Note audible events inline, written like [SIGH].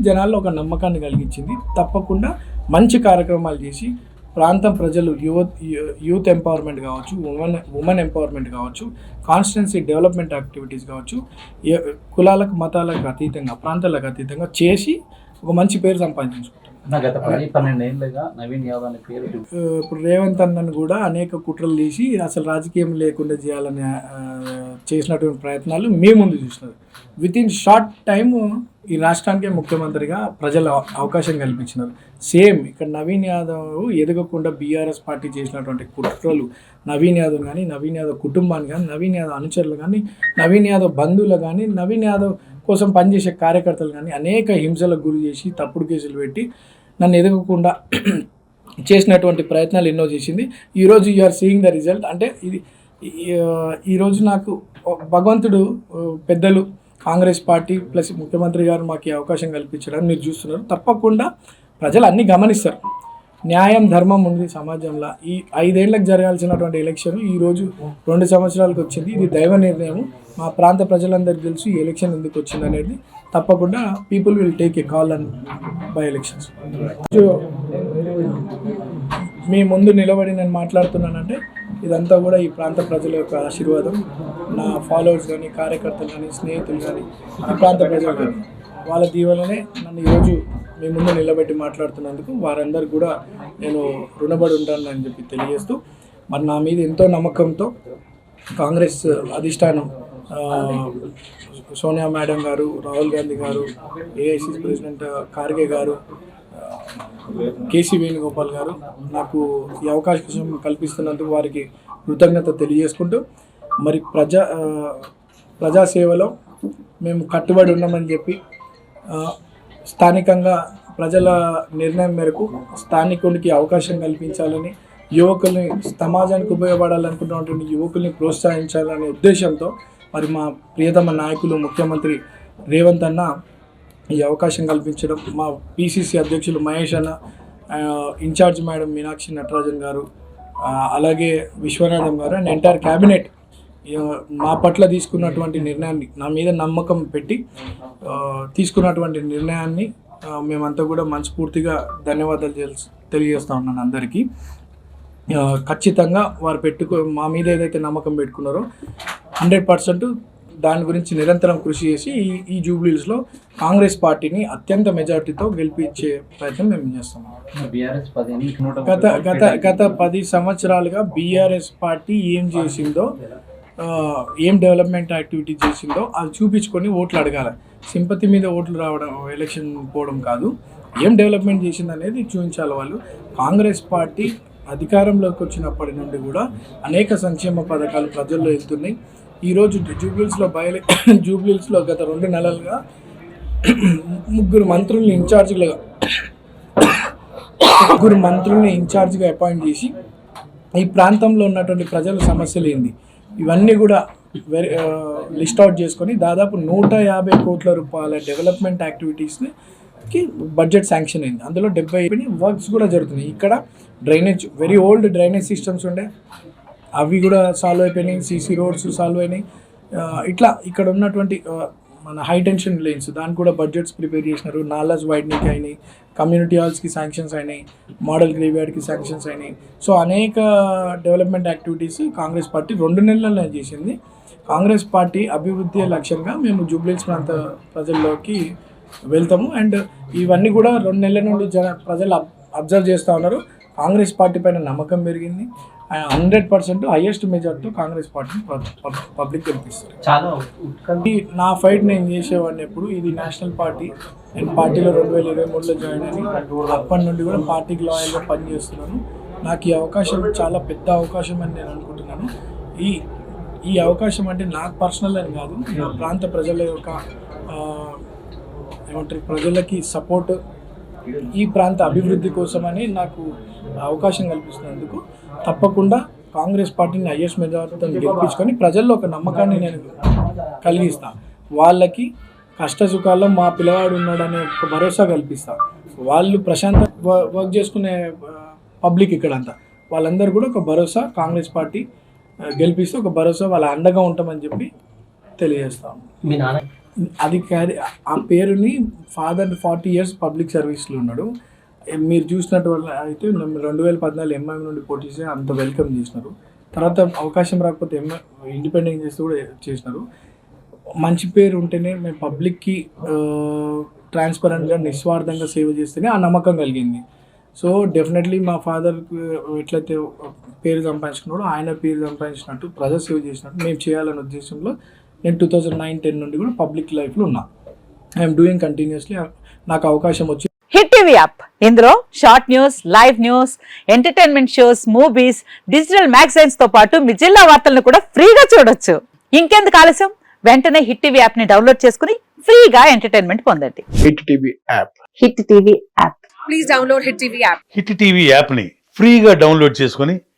జనాల్లో ఒక నమ్మకాన్ని కలిగించింది. తప్పకుండా మంచి కార్యక్రమాలు చేసి ప్రాంతం ప్రజలు యువత్ యూత్ ఎంపవర్మెంట్ కావచ్చు ఉమెన్ ఉమెన్ ఎంపవర్మెంట్ కావచ్చు కాన్స్టిట్యున్సీ డెవలప్మెంట్ యాక్టివిటీస్ కావచ్చు కులాలకు మతాలకు అతీతంగా ప్రాంతాలకు అతీతంగా చేసి ఒక మంచి పేరు సంపాదించుకుంటాం. గత పది నవీన్ యాదవ్ అనే పేరు ఆ, ఇప్పుడు రేవంత్ అన్నను కూడా అనేక కుట్రలు తీసి అసలు రాజకీయం లేకుండా చేయాలని చేసినటువంటి ప్రయత్నాలు మీ ముందు చూసినారు విత్ ఇన్ షార్ట్ టైం ఈ రాష్ట్రానికే ముఖ్యమంత్రిగా ప్రజలు అవ- అవకాశం కల్పించినారు. సేమ్ ఇక్కడ నవీన్ యాదవ్ ఎదగకుండా బీఆర్ఎస్ పార్టీ చేసినటువంటి కుట్రలు నవీన్ యాదవ్ కానీ నవీన్ యాదవ్ కుటుంబాన్ని కానీ నవీన్ యాదవ్ అనుచరులు కానీ నవీన్ యాదవ్ బంధువులు కానీ నవీన్ యాదవ్ కోసం పనిచేసే కార్యకర్తలు కానీ అనేక హింసలకు గురి చేసి తప్పుడు కేసులు పెట్టి నన్ను ఎదగకుండా [CLEARS THROAT] చేసినటువంటి ప్రయత్నాలు ఎన్నో చేసింది. ఈరోజు you are seeing the result అంటే ఇది ఈరోజు నాకు భగవంతుడు పెద్దలు కాంగ్రెస్ పార్టీ ప్లస్ ముఖ్యమంత్రి గారు మాకు ఈ అవకాశం కల్పించడానికి మీరు చూస్తున్నారు. తప్పకుండా ప్రజలు అన్నీ గమనిస్తారు. న్యాయం ధర్మం ఉంది సమాజంలో. ఈ ఐదేళ్ళకు జరగాల్సినటువంటి ఎలక్షన్ ఈ రోజు రెండు సంవత్సరాలకు వచ్చింది. ఇది దైవ నిర్ణయం మా ప్రాంత ప్రజలందరికీ తెలుసు ఈ ఎలక్షన్ ఎందుకు వచ్చింది అనేది. తప్పకుండా people will take a call and by elections. మీ ముందు నిలబడి నేను మాట్లాడుతున్నానంటే ఇదంతా కూడా ఈ ప్రాంత ప్రజల యొక్క ఆశీర్వాదం. నా ఫాలోవర్స్ కానీ కార్యకర్తలు కానీ స్నేహితులు కానీ ఈ ప్రాంత ప్రజలు కానీ వాళ్ళ దీవెననే నన్ను ఈరోజు మీ ముందు నిలబెట్టి మాట్లాడుతున్నందుకు వారందరికీ కూడా నేను రుణపడి ఉంటాను అని చెప్పి తెలియజేస్తూ మరి నా మీద ఎంతో నమ్మకంతో కాంగ్రెస్ అధిష్టానం సోనియా మేడం గారు రాహుల్ గాంధీ గారు ఏఐసిసి ప్రెసిడెంట్ ఖార్గే గారు కేసీ వేణుగోపాల్ గారు నాకు ఈ అవకాశం కల్పిస్తున్నందుకు వారికి కృతజ్ఞత తెలియజేసుకుంటూ మరి ప్రజా ప్రజాసేవలో మేము కట్టుబడి ఉన్నామని చెప్పి స్థానికంగా ప్రజల నిర్ణయం మేరకు స్థానికునికి అవకాశం కల్పించాలని యువకుల్ని సమాజానికి ఉపయోగపడాలనుకున్నటువంటి యువకుల్ని ప్రోత్సహించాలనే ఉద్దేశంతో మరి మా ప్రియతమ నాయకులు ముఖ్యమంత్రి రేవంత్ అన్న ఈ అవకాశం కల్పించడం మా పిసిసి అధ్యక్షులు మహేష్ అన్న ఇన్ఛార్జ్ మేడం మీనాక్షి నటరాజన్ గారు అలాగే విశ్వనాథం గారు అండ్ ఎంటైర్ క్యాబినెట్ మా పట్ల తీసుకున్నటువంటి నిర్ణయాన్ని నా మీద నమ్మకం పెట్టి తీసుకున్నటువంటి నిర్ణయాన్ని మేమంతా కూడా మనస్ఫూర్తిగా ధన్యవాదాలు తెలు- తెలియజేస్తా ఉన్నాను అందరికీ. ఖచ్చితంగా వారు పెట్టుకో మా మీద ఏదైతే నమ్మకం పెట్టుకున్నారో హండ్రెడ్ పర్సెంట్ దాని గురించి నిరంతరం కృషి చేసి ఈ ఈ జూబ్లీస్లో కాంగ్రెస్ పార్టీని అత్యంత మెజార్టీతో గెలిపించే ప్రయత్నం మేము చేస్తాం. గత గత గత పది సంవత్సరాలుగా బీఆర్ఎస్ పార్టీ ఏం చేసిందో ఏం డెవలప్మెంట్ యాక్టివిటీ చేసిందో అది చూపించుకొని ఓట్లు అడగాలి. సింపతి మీద ఓట్లు రావడం ఎలక్షన్ పోవడం కాదు. ఏం డెవలప్మెంట్ చేసింది అనేది చూపించాలి వాళ్ళు. కాంగ్రెస్ పార్టీ అధికారంలోకి వచ్చినప్పటి నుండి కూడా అనేక సంక్షేమ పథకాలు ప్రజల్లో వెళ్తున్నాయి ఈరోజు జూబ్లీస్లో బయలు జూబ్లీస్లో గత రెండు నెలలుగా ముగ్గురు మంత్రుల్ని ఇన్ఛార్జ్లుగా ముగ్గురు మంత్రుల్ని ఇన్ఛార్జ్గా అపాయింట్ చేసి ఈ ప్రాంతంలో ఉన్నటువంటి ప్రజల సమస్యలు ఏంది? ఇవన్నీ కూడా వెరీ లిస్ట్ అవుట్ చేసుకొని దాదాపు నూట యాభై కోట్ల రూపాయల డెవలప్మెంట్ యాక్టివిటీస్ని కి బడ్జెట్ శాంక్షన్ అయింది. అందులో డెబ్బై వర్క్స్ కూడా జరుగుతున్నాయి. ఇక్కడ drainage very old drainage systems ఉండే అవి కూడా సాల్వ్ అయిపోయినాయి. సీసీ రోడ్స్ సాల్వ్ అయినాయి. ఇట్లా ఇక్కడ ఉన్నటువంటి మన హై టెన్షన్ లైన్స్ దానికి కూడా బడ్జెట్స్ ప్రిపేర్ చేసినారు. నాలాజ్ వైడ్నింగ్ అయినాయి కమ్యూనిటీ హాల్స్కి శాంక్షన్స్ అయినాయి మోడల్ గ్రేవ్యార్డ్కి శాంక్షన్స్ అయినాయి. సో అనేక డెవలప్మెంట్ యాక్టివిటీస్ కాంగ్రెస్ పార్టీ రెండు నెలల్లో చేసింది. కాంగ్రెస్ పార్టీ అభివృద్ధి లక్ష్యంగా మేము జూబ్లీస్ ప్రాంత ప్రజల్లోకి వెళ్తాము. అండ్ ఇవన్నీ కూడా రెండు నెలల నుండి జన ప్రజలు అబ్జర్వ్ చేస్తూ ఉన్నారు. కాంగ్రెస్ పార్టీ పైన నమ్మకం పెరిగింది. హండ్రెడ్ పర్సెంట్ హైయెస్ట్ మెజార్టీతో కాంగ్రెస్ పార్టీని పబ్లిక్ గెలిపిస్తారు. చాలా నా ఫైట్ నేను చేసేవాడిని ఎప్పుడు ఇది నేషనల్ పార్టీ. నేను పార్టీలో రెండు వేల ఇరవై మూడులో జాయిన్ అని అప్పటి నుండి కూడా పార్టీకి లాయల్గా పనిచేస్తున్నాను. నాకు ఈ అవకాశం చాలా పెద్ద అవకాశం అని నేను అనుకుంటున్నాను. ఈ ఈ అవకాశం అంటే నాకు పర్సనల్ అని కాదు. నా ప్రాంత ప్రజల యొక్క ఏమంటారు ప్రజలకి సపోర్ట్ ఈ ప్రాంత అభివృద్ధి కోసమని నాకు అవకాశం కల్పిస్తున్నందుకు తప్పకుండా కాంగ్రెస్ పార్టీని ఐఎస్ మెజార్టీతో గెలిపించుకొని ప్రజల్లో ఒక నమ్మకాన్ని నేను కలిగిస్తా. వాళ్ళకి కష్ట సుఖాల్లో మా పిల్లవాడు ఉన్నాడనే ఒక భరోసా కల్పిస్తా. వాళ్ళు ప్రశాంత వ- వర్క్ చేసుకునే పబ్లిక్ ఇక్కడంతా. వాళ్ళందరూ కూడా ఒక భరోసా కాంగ్రెస్ పార్టీ గెలిపిస్తే ఒక భరోసా వాళ్ళ అండగా ఉంటామని చెప్పి తెలియజేస్తాం. మీ నాన్న అది క్యారీ ఆ పేరుని ఫాదర్ ఫార్టీ ఇయర్స్ పబ్లిక్ సర్వీస్లో ఉన్నాడు. మీరు చూసినట్టు వల్ల అయితే మేము రెండు వేల పద్నాలుగు ఎంఐఎం నుండి పోటీ చేసి అంత వెల్కమ్ చేసినారు. తర్వాత అవకాశం రాకపోతే ఎంఐ ఇండిపెండెంట్ చేసి కూడా చేసినారు. మంచి పేరు ఉంటేనే మేము పబ్లిక్కి ట్రాన్స్పరెంట్గా నిస్వార్థంగా సేవ చేస్తేనే ఆ నమ్మకం కలిగింది. సో డెఫినెట్లీ మా ఫాదర్ ఎట్లయితే పేరు సంపాదించుకున్నాడో ఆయన పేరు సంపాదించినట్టు ప్రజా సేవ చేసినట్టు మేము చేయాలనే ఉద్దేశంలో నేను టూ థౌజండ్ నైన్ టెన్ నుండి కూడా పబ్లిక్ లైఫ్లో ఉన్నా. ఐఎమ్ డూయింగ్ కంటిన్యూస్లీ నాకు అవకాశం వచ్చి హిట్ టీవీ యాప్ ఇందులో short news live news entertainment shows movies digital మ్యాగజైన్స్తో పాటు మీ జిల్లా వార్తలను కూడా ఫ్రీగా చూడొచ్చు. ఇంకెందుకు ఆలస్యం? వెంటనే హిట్ టీవీ యాప్ని డౌన్లోడ్ చేసుకుని ఫ్రీగా ఎంటర్టైన్మెంట్ పొందండి. Hit TV app Hit TV app please download Hit TV app. Hit TV యాప్ని ఫ్రీగా డౌన్లోడ్ చేసుకొని